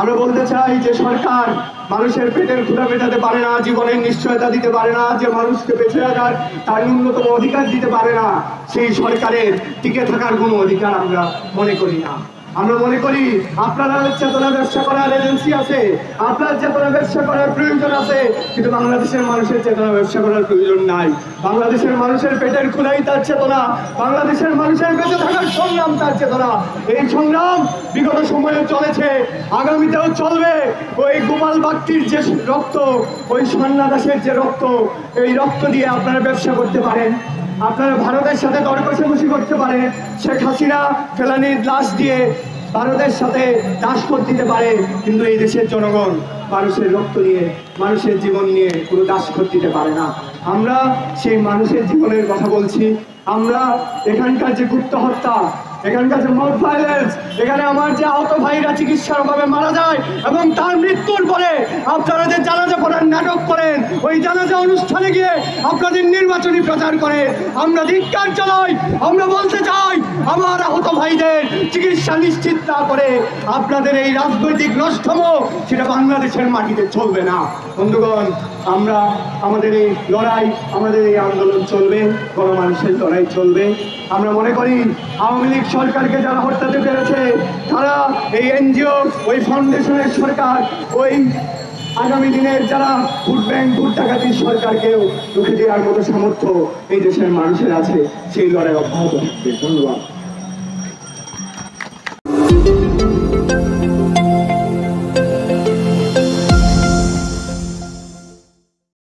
আমরা বলতে চাই যে সরকার মানুষের পেটের ক্ষুধা মেটাতে পারে না, জীবনের নিশ্চয়তা দিতে পারে না, যে মানুষকে বেঁচে রাখার তার ন্যূনতম অধিকার দিতে পারে না, সেই সরকারের টিকে থাকার কোনো অধিকার আমরা মনে করি না। আমরা মনে করি আপনারা চেতনা ব্যবসা করার এজেন্সি আছে, আপনার চেতনা ব্যবসা করার প্রয়োজন আছে, কিন্তু বাংলাদেশের মানুষের চেতনা ব্যবসা করার প্রয়োজন নাই। বাংলাদেশের মানুষের পেটের খুলাই তার চেতনা, বাংলাদেশের মানুষের বেঁচে থাকার সংগ্রাম তার চেতনা। এই সংগ্রাম বিগত সময়ে চলেছে, আগামীতেও চলবে। ওই গোপাল বাগটির যে রক্ত, ওই সন্না দাসের যে রক্ত, এই রক্ত দিয়ে আপনারা ব্যবসা করতে পারেন। আপনারা ভারতের সাথে দর কষাকষি করতে পারে, শেখ হাসিনা ফেলানির লাশ দিয়ে ভারতের সাথে দাস করে দিতে পারে, কিন্তু এই দেশের জনগণ মানুষের রক্ত নিয়ে, মানুষের জীবন নিয়ে কোনো দাস করে দিতে পারে না। আমরা সেই মানুষের জীবনের কথা বলছি। আমরা এখানকার যে গুপ্ত হত্যা, এখানকার যে মব ভাইলেন্স এখানে আমার যে আহত ভাইরা চিকিৎসার অভাবে মারা যায় এবং তার মৃত্যুর পরে আপনারা যে করেন নাটক করেন, ওই জানাজা অনুষ্ঠানে গিয়ে আপনাদের নির্বাচনী প্রচার করে আমরা ধিক্কার চালাই আমরা বলতে চাই, আমার আহত ভাইদের চিকিৎসা নিশ্চিত না করে আপনাদের এই রাজনৈতিক নষ্টম সেটা বাংলাদেশের মাটিতে চলবে না। বন্ধুগণ, আমরা আমাদের এই লড়াই, আমাদের এই আন্দোলন চলবে, গণমানুষের লড়াই চলবে। আমরা মনে করি, আওয়ামী লীগ সরকারকে যারা হত্যাতে পেরেছে, তারা এই এনজিও, ওই ফাউন্ডেশনের সরকার, ওই আগামী দিনের যারা ভোট ব্যাংক, ভোট ডাকাতির সরকারকেও রুখে দেওয়ার মতো সামর্থ্য এই দেশের মানুষের আছে, সেই লড়াই অব্যাহত থাকবে। ধন্যবাদ।